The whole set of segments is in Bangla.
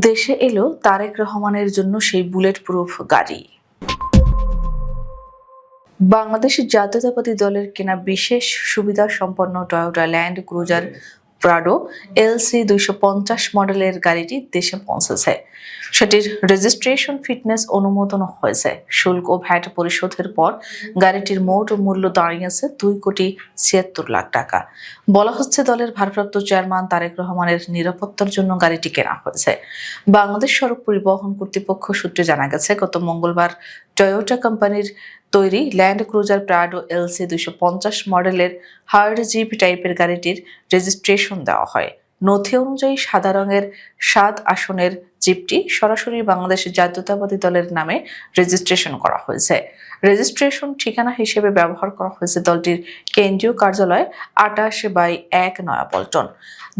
দেশে এলো তারেক রহমানের জন্য সেই বুলেট প্রুফ গাড়ি। বাংলাদেশের জাতীয়তাবাদী দলের কেনা বিশেষ সুবিধা সম্পন্ন Toyota Land Cruiser Prado LC দুইশো পঞ্চাশ মডেলের গাড়িটি দেশে পৌঁছেছে। সেটির রেজিস্ট্রেশন ফিটনেস অনুমোদন হয়েছে। শুল্ক ও ভ্যাট পরিশোধের পর গাড়িটির মোট মূল্য দাঁড়িয়েছে দুই কোটি ছিয়াত্তর লাখ টাকা। বলা হচ্ছে দলের ভারপ্রাপ্ত চেয়ারম্যান তারেক রহমানের নিরাপত্তার জন্য গাড়িটি কেনা হয়েছে। বাংলাদেশ সড়ক পরিবহন কর্তৃপক্ষ সূত্রে জানা গেছে, গত মঙ্গলবার টয়োটা কোম্পানির তৈরি ল্যান্ড ক্রুজার প্রাডো এলসি দুইশো পঞ্চাশ মডেলের হার্ড জিপ টাইপের গাড়িটির রেজিস্ট্রেশন দেওয়া হয়। নথি অনুযায়ী সাদা রঙের সাত আসনের জিপটি সরাসরি বাংলাদেশের জাতীয়তাবাদী দলের নামে রেজিস্ট্রেশন করা হয়েছে। রেজিস্ট্রেশন ঠিকানা হিসেবে ব্যবহার করা হয়েছে দলটির কেন্দ্রীয় কার্যালয় আটাশ বাই এক নয়াপল্টন।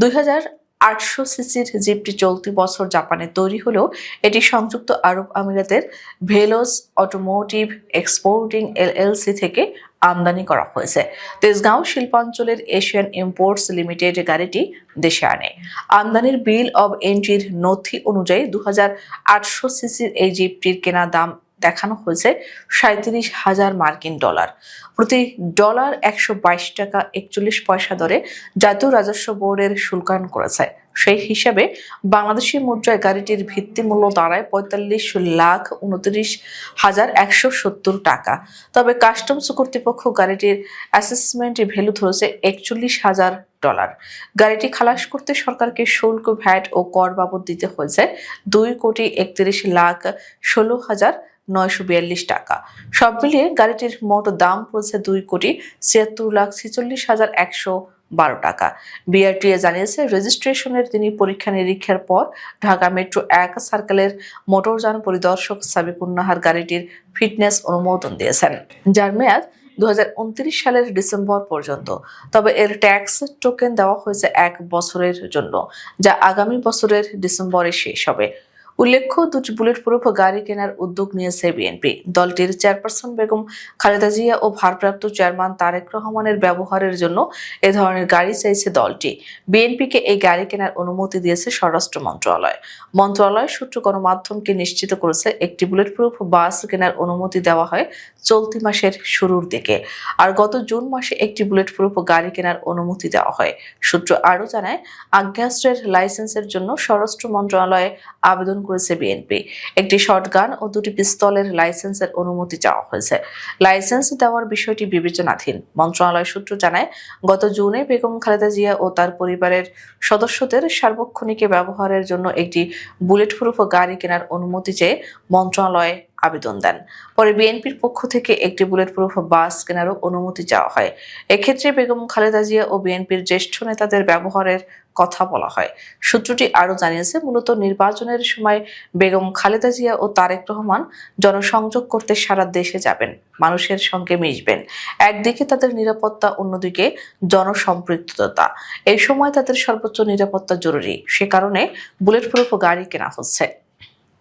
দুই হাজার আটশো সিসির জিপটি চলতি বছর জাপানে তৈরি হলেও এটি সংযুক্ত আরব আমিরাতের ভেলোস অটোমোটিভ এক্সপোর্টিং এলএলসি থেকে আমদানি করা হয়েছে। তেজগাঁও শিল্পাঞ্চলের এশিয়ান ইম্পোর্টস লিমিটেড গাড়িটি দেশে আনে। আমদানির বিল অব এন্ট্রির নথি অনুযায়ী দু সিসির এই জিপটির কেনা দাম দেখানো হয়েছে সাঁত্রিশ হাজার মার্কিন ডলার। প্রতি ডলার একশো বাইশ টাকা একচল্লিশ পয়সা দরে জাতীয় রাজস্ব বোর্ডের শুল্কায়ন করেছে। সেই হিসাবে বাংলাদেশি মুদ্রায় গাড়িটির ভিত্তি মূল্য দাঁড়ায় পঁয়তাল্লিশ লাখ উনত্রিশ হাজার একশো সত্তর টাকা। তবে কাস্টমস কর্তৃপক্ষ গাড়িটির অ্যাসেসমেন্ট ভ্যালু ধরেছে একচল্লিশ হাজার ডলার। গাড়িটি খালাস করতে সরকারকে শুল্ক ভ্যাট ও কর বাবদ দিতে হয়েছে দুই কোটি একত্রিশ লাখ ষোলো হাজার নয়শো বিয়াল্লিশ টাকা। সব মিলিয়ে গাড়িটির মোট দাম পড়েছে দুই কোটি ছিয়াত্তর লাখ ছেচল্লিশ হাজার একশো বারো টাকা। বিআরটিএ জানিয়েছে, রেজিস্ট্রেশনের তিনি পরীক্ষা নিরীক্ষার পর ঢাকা মেট্রো এক সার্কেলের মোটরযান পরিদর্শক সাবিকুন নাহার গাড়িটির ফিটনেস অনুমোদন দিয়েছেন, যার মেয়াদ দুই হাজার উনত্রিশ সালের ডিসেম্বর পর্যন্ত। তবে এর ট্যাক্স টোকেন দেওয়া হয়েছে এক বছরের জন্য, যা আগামী বছরের ডিসেম্বরে শেষ হবে। উল্লেখ্য, দুটি বুলেট প্রুফ গাড়ি কেনার উদ্যোগ নিয়েছে বিএনপি দলটির চেয়ারপারসন বেগম খালেদা জিয়া ও ভারপ্রাপ্ত চেয়ারম্যান তারেক রহমানের ব্যবহারের জন্য এ ধরনের গাড়ি চাইছে দলটি। বিএনপিকে এই গাড়ি কেনার অনুমতি দিয়েছে স্বরাষ্ট্র মন্ত্রণালয়। মন্ত্রণালয় সূত্র গণমাধ্যমকে নিশ্চিত করেছে, একটি বুলেট প্রুফ বাস কেনার অনুমতি দেওয়া হয় চলতি মাসের শুরুর দিকে। আর গত জুন মাসে একটি বুলেট প্রুফ গাড়ি কেনার অনুমতি দেওয়া হয়। সূত্র আরও জানায়, আগ্নেয়াস্ত্রের লাইসেন্সের জন্য স্বরাষ্ট্র মন্ত্রণালয়ে আবেদন করেছে বিএনপি একটি শটগান ও দুটি পিস্তলের লাইসেন্সের অনুমতি চাওয়া হয়েছে। লাইসেন্স দেওয়ার বিষয়টি বিবেচনাধীন। মন্ত্রণালয় সূত্র জানায়, গত জুনে বেগম খালেদা জিয়া ও তার পরিবারের সদস্যদের সার্বক্ষণিকে ব্যবহারের জন্য একটি বুলেট প্রুফ গাড়ি কেনার অনুমতি চেয়ে মন্ত্রণালয়ে আবেদন দেন। পরে বিএনপির পক্ষ থেকে একটি বুলেট প্রুফ বাস কেনারও অনুমতি চাওয়া হয়। এক্ষেত্রে বেগম খালেদা জিয়া ও বিএনপির জ্যেষ্ঠ নেতাদের ব্যবহারের কথা বলা হয়। সূত্রটি আরও জানিয়েছে, মূলত নির্বাচনের সময় বেগম খালেদা জিয়া ও তারেক রহমান জনসংযোগ করতে সারা দেশে যাবেন, মানুষের সঙ্গে মিশবেন। একদিকে তাদের নিরাপত্তা, অন্যদিকে জনসম্পৃক্ততা। এই সময় তাদের সর্বোচ্চ নিরাপত্তা জরুরি। সে কারণে বুলেট প্রুফ গাড়ি কেনা হচ্ছে।